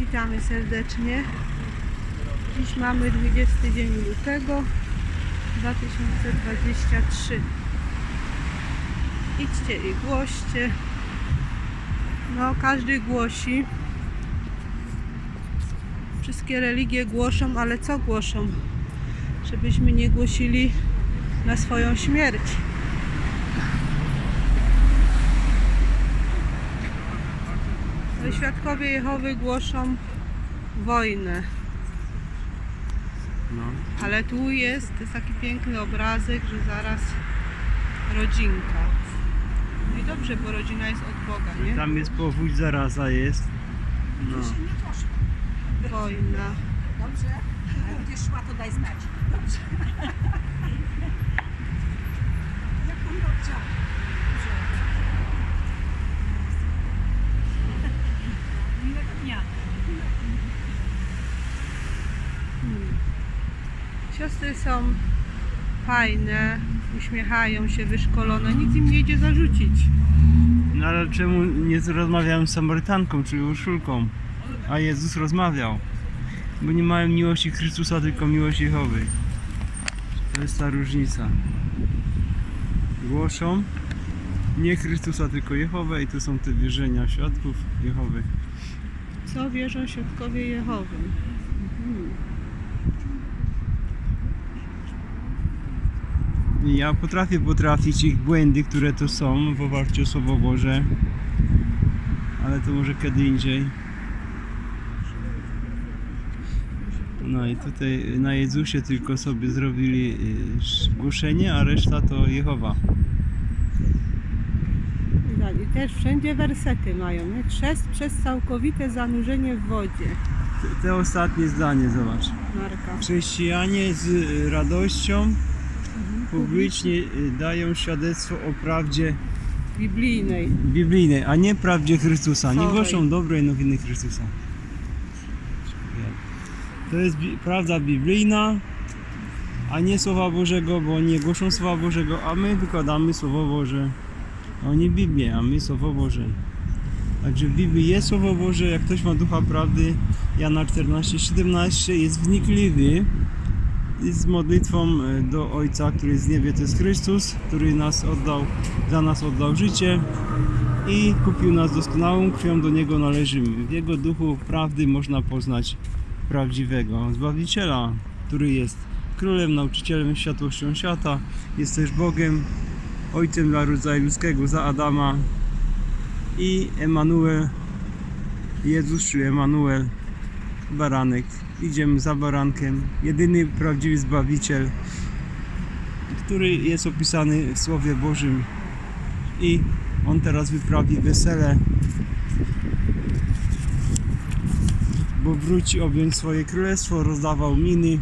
Witamy serdecznie. Dziś mamy 20 dzień lutego 2023. Idźcie i głoście. No, każdy głosi. Wszystkie religie głoszą, ale co głoszą? Żebyśmy nie głosili na swoją śmierć. Świadkowie Jehowy głoszą wojnę. No. Ale tu jest, to jest taki piękny obrazek, że zaraz rodzinka. No i dobrze, bo rodzina jest od Boga, nie? Tam jest powódź, zaraza jest. No. Wojna. Dobrze? Jak będziesz szła, to daj znać. Dobrze. Jak pan babcia? Miłego dnia. Siostry są fajne, uśmiechają się, wyszkolone, nic im nie idzie zarzucić. no ale czemu nie rozmawiałem z Samarytanką, czyli Urszulką? A Jezus rozmawiał. Bo nie mają miłości Chrystusa, tylko miłości Jehowy. To jest ta różnica. Głoszą nie Chrystusa, tylko Jehowę i tu są te wierzenia świadków Jehowy. Co wierzą świadkowie Jehowy? Mhm. Ja potrafię potrafić ich błędy, które to są w oparciu o Słowo Boże. Ale to może kiedy indziej. No i tutaj na Jezusie tylko sobie zrobili y, głoszenie, a reszta to Jehowa. Też wszędzie wersety mają, nie? Chrzest przez całkowite zanurzenie w wodzie. Te, te ostatnie zdanie, zobacz. Marka. Chrześcijanie z y, radością publicznie y, dają świadectwo o prawdzie Biblijnej. biblijnej, a nie prawdzie Chrystusa. Nie głoszą dobrej nowiny Chrystusa. To jest bi- prawda biblijna, a nie Słowa Bożego, bo nie głoszą Słowa Bożego, a my wykładamy Słowo Boże. Oni Biblię, a my Słowo Boże. Także w Biblii jest Słowo Boże, jak ktoś ma Ducha Prawdy, Jana 14:17 jest wnikliwy z modlitwą e, do Ojca, który jest w niebie, to jest Chrystus, który nas oddał, za nas oddał życie i kupił nas doskonałą krwią, do Niego należymy. W Jego duchu prawdy można poznać prawdziwego Zbawiciela, który jest królem, nauczycielem, światłością świata, jest też Bogiem, Ojcem dla rodzaju ludzkiego, za Adama i Emanuel, Jezus czy Emanuel, baranek. Idziemy za barankiem, jedyny prawdziwy Zbawiciel, który jest opisany w Słowie Bożym i on teraz wyprawi wesele, bo wróci objąć swoje królestwo, rozdawał miny,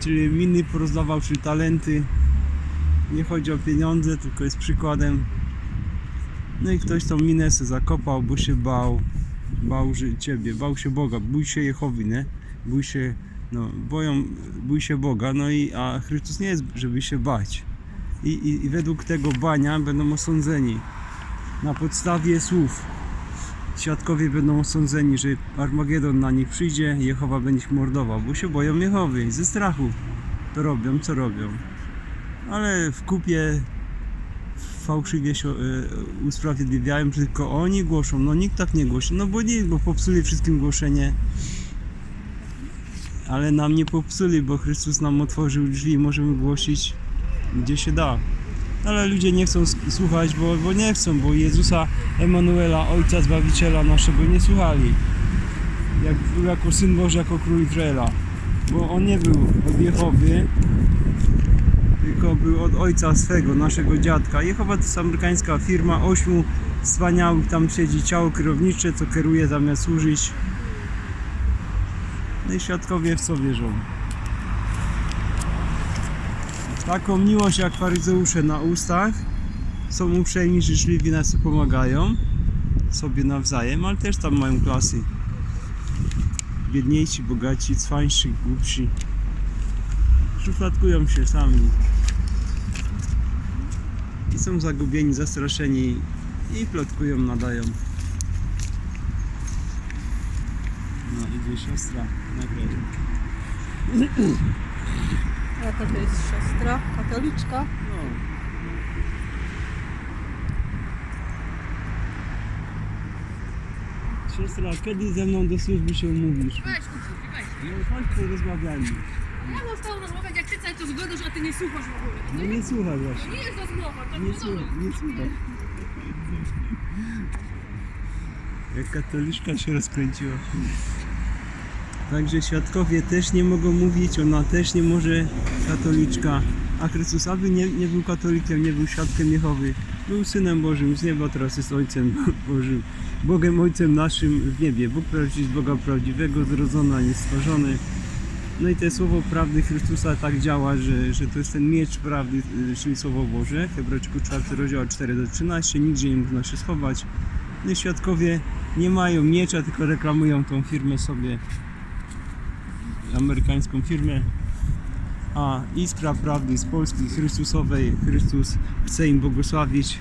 czyli miny porozdawał, czyli talenty. Nie chodzi o pieniądze, tylko jest przykładem. No i ktoś tą minę se zakopał, bo się bał, bał że ciebie, bał się Boga, bój się Jehowy, nie? Bój się, no, boją, bój się Boga, no i, a Chrystus nie jest, żeby się bać. I, i, I według tego bania będą osądzeni na podstawie słów. Świadkowie będą osądzeni, że Armagedon na nich przyjdzie, Jehowa będzie ich mordował, bo się boją Jehowy, ze strachu to robią, co robią. Ale w kupie fałszywie się e, usprawiedliwiają, tylko oni głoszą. No nikt tak nie głosi, no bo nie, bo popsuli wszystkim głoszenie. Ale nam nie popsuli, bo Chrystus nam otworzył drzwi i możemy głosić gdzie się da. Ale ludzie nie chcą słuchać, bo, bo nie chcą, bo Jezusa Emanuela, Ojca Zbawiciela naszego nie słuchali. Jak jako Syn Boży, jako Król Izraela. Bo On nie był od Jehowy, tylko był od ojca swego, naszego dziadka. Jehowa to jest amerykańska firma, ośmiu wspaniałych tam siedzi ciało kierownicze, co kieruje zamiast służyć. No i świadkowie w co wierzą. Taką miłość jak faryzeusze na ustach, są uprzejmi, życzliwi, nas pomagają sobie nawzajem, ale też tam mają klasy. Biedniejsi, bogaci, cwańsi, głupsi. Szufladkują się sami. I są zagubieni, zastraszeni i plotkują, nadają. Gdzie siostra nagle. Jaka to jest siostra? Katoliczka? No. Siostra, kiedy ze mną do służby się umówisz? Weź, uciekaj, weź. No chodź porozmawiajmy. Ja mam z tobą rozmawiać, jak ty cały czas gadasz, a ty nie słuchasz w ogóle. No nie słuchaj To właśnie. nie jest rozmowa, to Nie słuchaj, monolog. nie słuchaj. Jak katoliczka się rozkręciła. Także świadkowie też nie mogą mówić, ona też nie może, katoliczka. A Chrystus aby nie, nie był katolikiem, nie był świadkiem Jehowy. Był Synem Bożym z nieba, teraz jest Ojcem Bożym. Bogiem Ojcem naszym w niebie. Bóg prawdziwy z Boga prawdziwego, zrodzony, a nie stworzony. No i to słowo prawdy Chrystusa tak działa, że, że to jest ten miecz prawdy, y, czyli słowo Boże. Hebrajczyku 4 rozdział 4 do 13, nigdzie nie można się schować. No i świadkowie nie mają miecza, tylko reklamują tą firmę sobie, amerykańską firmę. A Iskra Prawdy z Polski Chrystusowej, Chrystus chce im błogosławić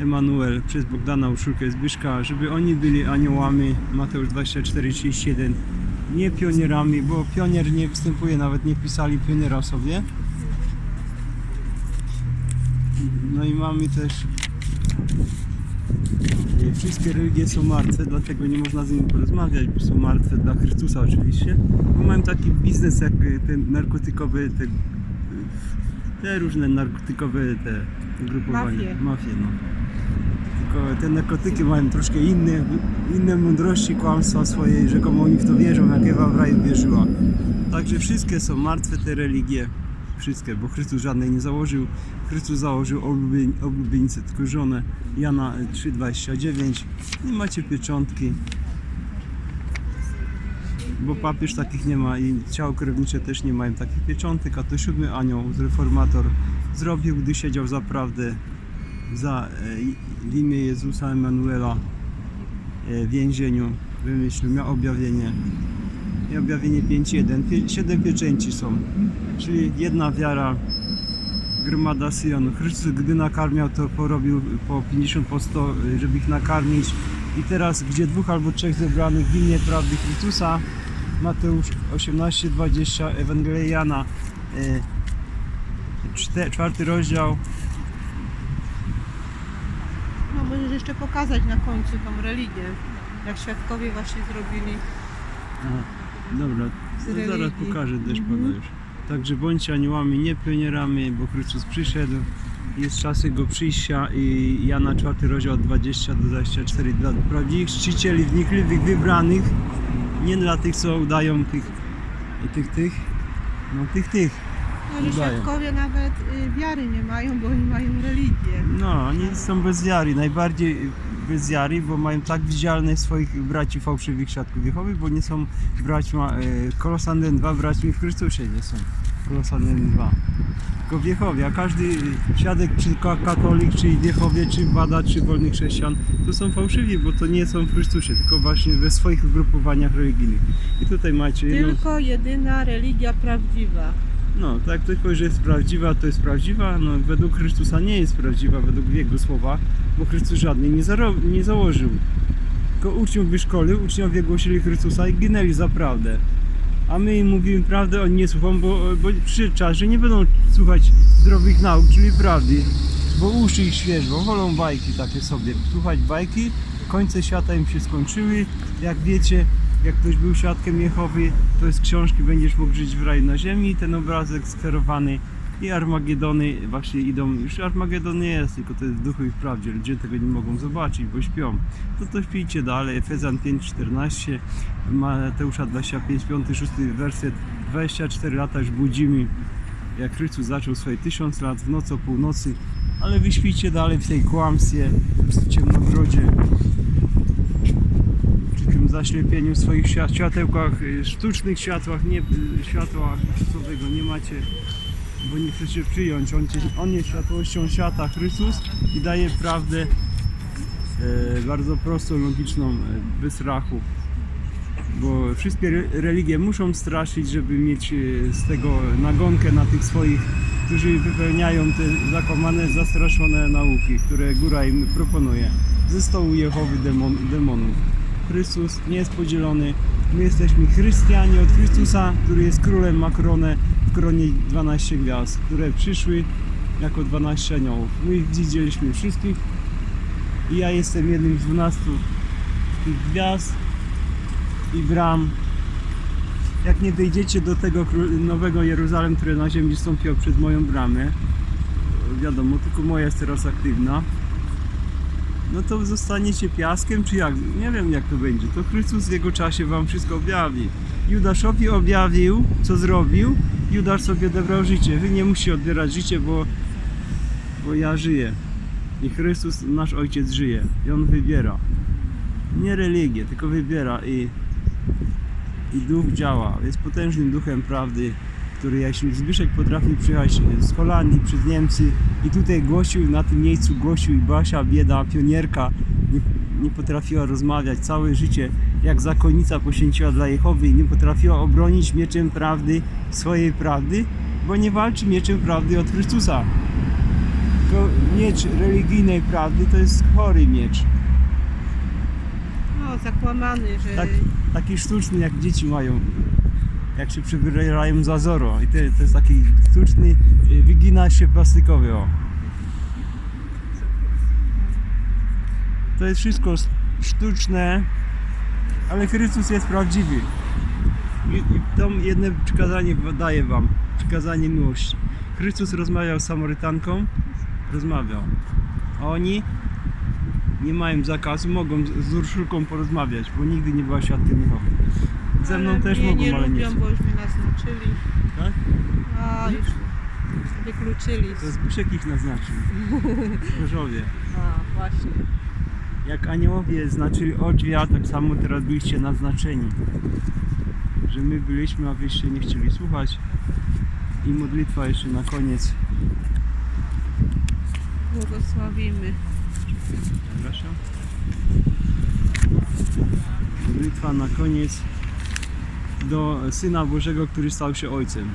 Emanuel przez Bogdana Uszulkę Zbyszka, żeby oni byli aniołami, Mateusz 24:31 nie pionierami, bo pionier nie występuje, nawet nie pisali pioniera sobie. No i mamy też e, wszystkie religie są martwe, dlatego nie można z nimi porozmawiać, bo są martwe dla Chrystusa oczywiście. Bo mają taki biznes jak e, te narkotykowe, te, e, te różne narkotykowe te ugrupowania. Mafie. Mafie no. Te narkotyki mają troszkę inne, inne mądrości, kłamstwa swoje, rzekomo oni w to wierzą, jak Ewa w raju wierzyła. Także wszystkie są martwe te religie. Wszystkie, bo Chrystus żadnej nie założył. Chrystus założył oblubien- tylko żonę. Jana 3,29. I macie pieczątki. Bo papież takich nie ma i ciało krewnicze też nie mają takich pieczątek, a to siódmy anioł, reformator, zrobił, gdy siedział za prawdę za e, imię Jezusa Emanuela e, w więzieniu. Wymyślił, miał objawienie. I objawienie 5.1 Pie- siedem pieczęci są. Czyli jedna wiara gromada Syjonu. Chrystus gdy nakarmiał to porobił po 50 po 100 e, żeby ich nakarmić. I teraz gdzie dwóch albo trzech zebranych w imię prawdy Chrystusa Mateusz 18:20 Ewangelia Jana. E, czwarty rozdział No możesz jeszcze pokazać na końcu tą religię. Jak świadkowie właśnie zrobili. A, Dobra, to zaraz pokażę też Mhm. Pana już. Także bądźcie aniołami, nie pionierami, bo Chrystus przyszedł. Jest czas Jego przyjścia i Jana 4 rozdział od 20 do 24 dla prawdziwych czcicieli, wnikliwych, wybranych. Nie dla tych, co udają tych, tych, tych, no tych, tych. Że Udają. świadkowie nawet y, wiary nie mają, bo oni mają religię. No, oni są bez wiary, najbardziej bez wiary, bo mają tak widzialne swoich braci fałszywych świadków Jehowy, bo nie są braćma, Kolosanem 2 braćmi w Chrystusie nie są. Kolosanem 2. Tylko w Jehowie, a każdy świadek, czy ka- katolik, czy w Jehowie, czy badacz, czy wolny chrześcijan, to są fałszywi, bo to nie są w Chrystusie, tylko właśnie we swoich ugrupowaniach religijnych. I tutaj macie jedną... Tylko jedyna religia prawdziwa. No, tak ktoś powie, że jest prawdziwa, to jest prawdziwa. No, według Chrystusa nie jest prawdziwa, według Jego słowa, bo Chrystus żadnej nie, nie założył. Tylko uczniów wyszkolił, uczniowie głosili Chrystusa i ginęli za prawdę. A my im mówimy prawdę, oni nie słuchają, bo, bo przyszedł czas, że nie będą słuchać zdrowych nauk, czyli prawdy, bo uszy ich świeżą, wolą bajki takie sobie. Słuchać bajki, końce świata im się skończyły, jak wiecie, jak ktoś był świadkiem Jehowy, to jest książki, będziesz mógł żyć w raju na ziemi, ten obrazek skierowany i Armagedony właśnie idą, już Armagedon nie jest, tylko to jest w duchu i w prawdzie, ludzie tego nie mogą zobaczyć, bo śpią. To to śpijcie dalej, Efezjan 5,14, Mateusza 25, 5, 6 werset, 24 lata już budzimy, jak Chrystus zaczął swoje tysiąc lat, w nocy o północy, ale wy śpicie dalej w tej kłamstwie, w ciemnogrodzie, tym zaślepieniu w swoich świat- światełkach, y, sztucznych światłach, nie y, światła Chrystusowego nie macie, bo nie chcecie przyjąć. On, on jest światłością świata, Chrystus i daje prawdę e, bardzo prostą, logiczną, e, bez strachu. Bo wszystkie re- religie muszą straszyć, żeby mieć e, z tego nagonkę na tych swoich, którzy wypełniają te zakłamane, zastraszone nauki, które góra im proponuje ze stołu Jehowy demon, demonów. Chrystus nie jest podzielony. My jesteśmy chrystianie od Chrystusa, który jest królem, ma koronę w koronie 12 gwiazd, które przyszły jako 12 aniołów. My widzieliśmy wszystkich i ja jestem jednym z 12 tych gwiazd i bram. Jak nie dojdziecie do tego nowego Jeruzalem, które na ziemi stąpiło przed moją bramę, wiadomo, tylko moja jest teraz aktywna, no to zostaniecie piaskiem, czy jak? Nie wiem jak to będzie. To Chrystus w jego czasie wam wszystko objawi. Judaszowi objawił, co zrobił. Judasz sobie odebrał życie. Wy nie musicie odbierać życie, bo, bo ja żyję. I Chrystus, nasz Ojciec żyje. I On wybiera. Nie religię, tylko wybiera i, i Duch działa. Jest potężnym Duchem Prawdy, który jeśli Zbyszek potrafi przyjechać z Holandii przez Niemcy i tutaj głosił, na tym miejscu głosił i Basia, bieda, pionierka, nie, nie potrafiła rozmawiać całe życie, jak zakonnica poświęciła dla Jehowy i nie potrafiła obronić mieczem prawdy swojej prawdy, bo nie walczy mieczem prawdy od Chrystusa. Tylko miecz religijnej prawdy to jest chory miecz. No, zakłamany, że Tak, taki sztuczny jak dzieci mają. Jak się przebierają za Zoro. I to, to jest taki sztuczny, y, wygina się plastikowy. O. To jest wszystko sztuczne, ale Chrystus jest prawdziwy. I, i to jedno przykazanie daję wam. Przykazanie miłości. Chrystus rozmawiał z Samarytanką. Rozmawiał. A oni nie mają zakazu, mogą z Urszulką porozmawiać, bo nigdy nie była świadkiem Jehowy. Ze mną też mnie mogą, nie ale nie lubią, chcą. bo już mnie naznaczyli. Tak? A, już wykluczyli. To Zbyszek ich naznaczył. Różowie. A, właśnie. Jak aniołowie znaczyli odrzwia, tak samo teraz byliście naznaczeni. Że my byliśmy, a wyście nie chcieli słuchać. I modlitwa jeszcze na koniec. Błogosławimy. Przepraszam. Modlitwa na koniec do Syna Bożego, który stał się Ojcem.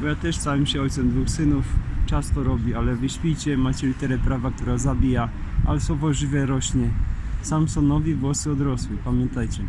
Bo ja też stałem się Ojcem dwóch synów. Czas to robi, ale wy śpijcie, macie literę prawa, która zabija, ale słowo żywe rośnie. Samsonowi włosy odrosły, pamiętajcie.